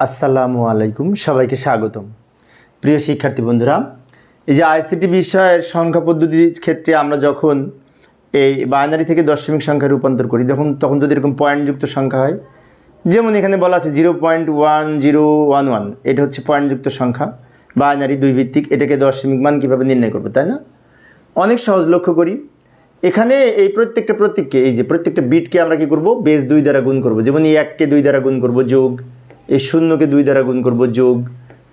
আসসালামু আলাইকুম, সবাইকে স্বাগতম। প্রিয় শিক্ষার্থী বন্ধুরা, এই যে আইসিটি বিষয়ের সংখ্যা পদ্ধতির ক্ষেত্রে আমরা যখন এই বাইনারি থেকে দশমিক সংখ্যা রূপান্তর করি যখন তখন যদি এরকম পয়েন্টযুক্ত সংখ্যা হয়, যেমন এখানে বলা আছে zero point one zero one one এটা হচ্ছে পয়েন্টযুক্ত সংখ্যা বাইনারি দুই ভিত্তিক এটাকে দশমিক মান কীভাবে নির্ণয় করব, তাই না? অনেক সহজ লক্ষ্য করি। এখানে এই প্রত্যেকটা প্রতীককে, এই যে প্রত্যেকটা বিটকে আমরা কি করব? বেস দুই দ্বারা গুণ করব, যেমন এই এককে দুই দ্বারা গুণ করব যোগ এই শূন্যকে দুই দ্বারা গুণ করব যোগ,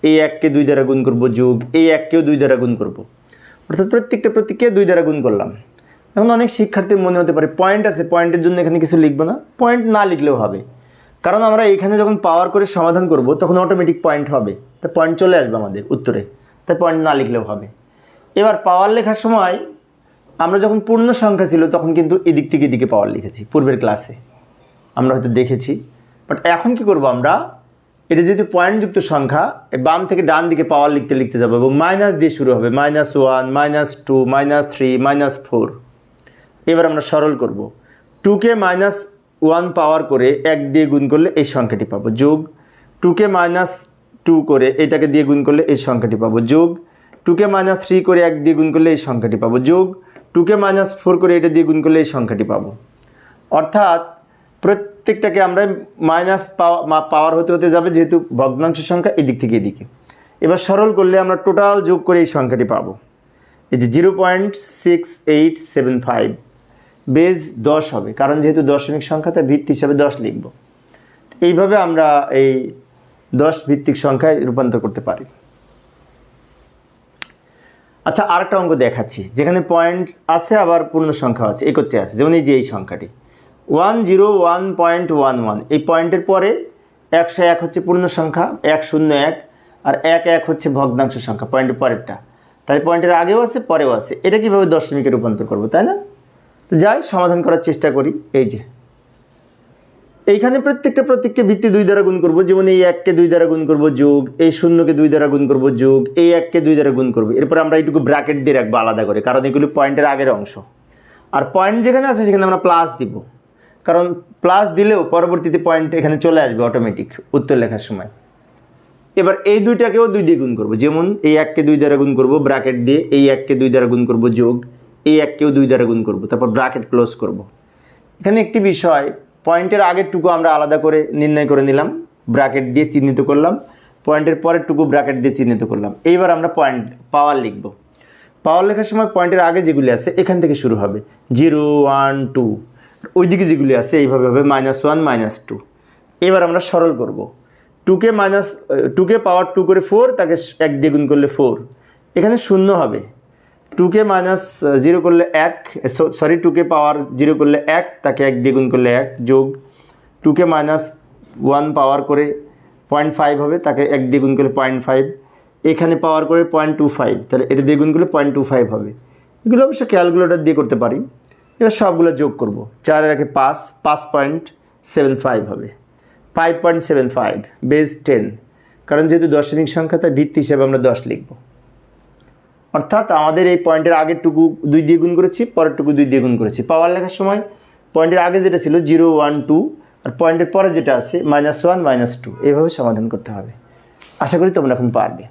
এই এককে দুই দ্বারা গুণ করব যোগ, এই এককেও দুই দ্বারা গুণ করব। অর্থাৎ প্রত্যেকটা প্রতীককে দুই দ্বারা গুণ করলাম। এখন অনেক শিক্ষার্থীর মনে হতে পারে পয়েন্ট আছে পয়েন্টের জন্য এখানে কিছু লিখব না পয়েন্ট না লিখলেও হবে। কারণ আমরা এখানে যখন পাওয়ার করে সমাধান করব, তখন অটোমেটিক পয়েন্ট হবে। তা পয়েন্ট চলে আসবে আমাদের উত্তরে, তাই পয়েন্ট না লিখলেও হবে। এবার পাওয়ার লেখার সময় আমরা যখন পূর্ণ সংখ্যা ছিল, তখন কিন্তু এদিক থেকে এদিকে পাওয়ার লিখেছি, পূর্বের ক্লাসে আমরা হয়তো দেখেছি বাট এখন কি করব আমরা? এটা যেহেতু পয়েন্টযুক্ত সংখ্যা বাম থেকে ডান দিকে পাওয়ার লিখতে লিখতে যাব এবং মাইনাস দিয়ে শুরু হবে minus one minus two minus three minus four এবার আমরা সরল করব। টুকে মাইনাস ওয়ান পাওয়ার করে এক দিয়ে গুণ করলে এই সংখ্যাটি পাবো। যোগ। টুকে মাইনাস টু করে এটাকে দিয়ে গুণ করলে এই সংখ্যাটি পাবো। যোগ। টুকে মাইনাস থ্রি করে এক দিয়ে গুণ করলে এই সংখ্যাটি পাবো। যোগ। টুকে মাইনাস ফোর করে এটা দিয়ে গুণ করলে এই সংখ্যাটি পাবো। অর্থাৎ প্রত্যেকটাকে আমরা মাইনাস পাওয়ার হতে হতে যাবে যেহেতু ভগ্নাংশ সংখ্যা এদিক থেকে এদিকে। এবার সরল করলে আমরা টোটাল যোগ করে এই সংখ্যাটি পাবো। এই যে zero point six eight seven five base দশ হবে, কারণ যেহেতু দশমিক সংখ্যা, তাই ভিত্তি হিসাবে দশ লিখব। এইভাবে আমরা এই দশ ভিত্তিক সংখ্যায় রূপান্তর করতে পারি। আচ্ছা আরেকটা অঙ্ক দেখাচ্ছি, যেখানে পয়েন্ট আছে, আবার পূর্ণ সংখ্যা আছে, একত্রে আছে, যেমন এই যে এই সংখ্যাটি। One zero one point one one এই পয়েন্টের পরে একশো এক হচ্ছে পূর্ণ সংখ্যা, এক শূন্য এক, আর এক এক হচ্ছে ভগ্নাংশ সংখ্যা পয়েন্টের পরেরটা। তাই পয়েন্টের আগেও আছে, পরেও আছে। এটা কীভাবে দশমিকে রূপান্তর করব, তাই না? তো যাই সমাধান করার চেষ্টা করি, এই যে। এইখানে প্রত্যেকটা প্রত্যেককে ভিত্তি দুই দ্বারা গুণ করব, যেমন এই এককে দুই দ্বারা গুণ করব যোগ, এই শূন্যকে দুই দ্বারা গুণ করব যোগ, এই এককে দুই দ্বারা গুণ করব। এরপর আমরা এইটুকু ব্র্যাকেট দিয়ে রাখব আলাদা করে, কারণ এগুলি পয়েন্টের আগের অংশ। আর পয়েন্ট যেখানে আছে, সেখানে আমরা প্লাস দিব। কারণ প্লাস দিলেও পরবর্তীতে পয়েন্ট এখানে চলে আসবে অটোমেটিক উত্তর লেখার সময়। এবার এই দুইটাকেও দুই দিয়ে গুণ করব। যেমন এই এককে দুই দ্বারা গুণ করব ব্র্যাকেট দিয়ে এই এককে দুই দ্বারা গুণ করব যোগ, এই এককেও দুই দ্বারা গুণ করব, তারপর ব্র্যাকেট ক্লোজ করব। এখানে একটি বিষয় পয়েন্টের আগেরটুকু আমরা আলাদা করে নির্ণয় করে নিলাম ব্র্যাকেট দিয়ে চিহ্নিত করলাম পয়েন্টের পরেরটুকু ব্র্যাকেট দিয়ে চিহ্নিত করলাম। এইবার আমরা পয়েন্ট পাওয়ার লিখব। পাওয়ার লেখার সময় পয়েন্টের আগে যেগুলি আছে এখান থেকে শুরু হবে। জিরো ওয়ান টু ওইদিকে যেগুলি আছে, এইভাবে হবে মাইনাস ওয়ান মাইনাস টু এবার আমরা সরল করব। টুকে মাইনাস টুকে পাওয়ার টু করে ফোর তাকে এক দিয়ে গুণ করলে ফোর এখানে শূন্য হবে। টুকে মাইনাস জিরো করলে এক সরি টুকে পাওয়ার জিরো করলে এক, তাকে এক দিয়ে গুণ করলে এক, যোগ। টুকে মাইনাস ওয়ান পাওয়ার করে পয়েন্ট ফাইভ হবে, তাকে এক দিয়ে গুণ করলে পয়েন্ট ফাইভ এখানে পাওয়ার করে পয়েন্ট টু ফাইভ তাহলে এটা দিয়ে গুণ করলে পয়েন্ট টু ফাইভ হবে। এগুলো অবশ্য ক্যালকুলেটর দিয়ে করতে পারি। এবার সবগুলো যোগ করব। চারের একে পাঁচ পাঁচ পয়েন্ট সেভেন ফাইভ হবে। Five point seven five, base ten. কারণ যেহেতু দশমিক সংখ্যা তাই ভিত্তি হিসেবে আমরা দশ লিখব। অর্থাৎ আমাদের এই পয়েন্টের আগের টুকু দুই দিয়ে গুণ করেছি পরের টুকু দুই দিয়ে গুণ করেছি। পাওয়ার লেখার সময় পয়েন্টের আগে যেটা ছিল জিরো, ওয়ান, টু, আর পয়েন্টের পরে যেটা আছে, মাইনাস ওয়ান, মাইনাস টু। এইভাবে সমাধান করতে হবে। আশা করি তোমরা এখন পারবে।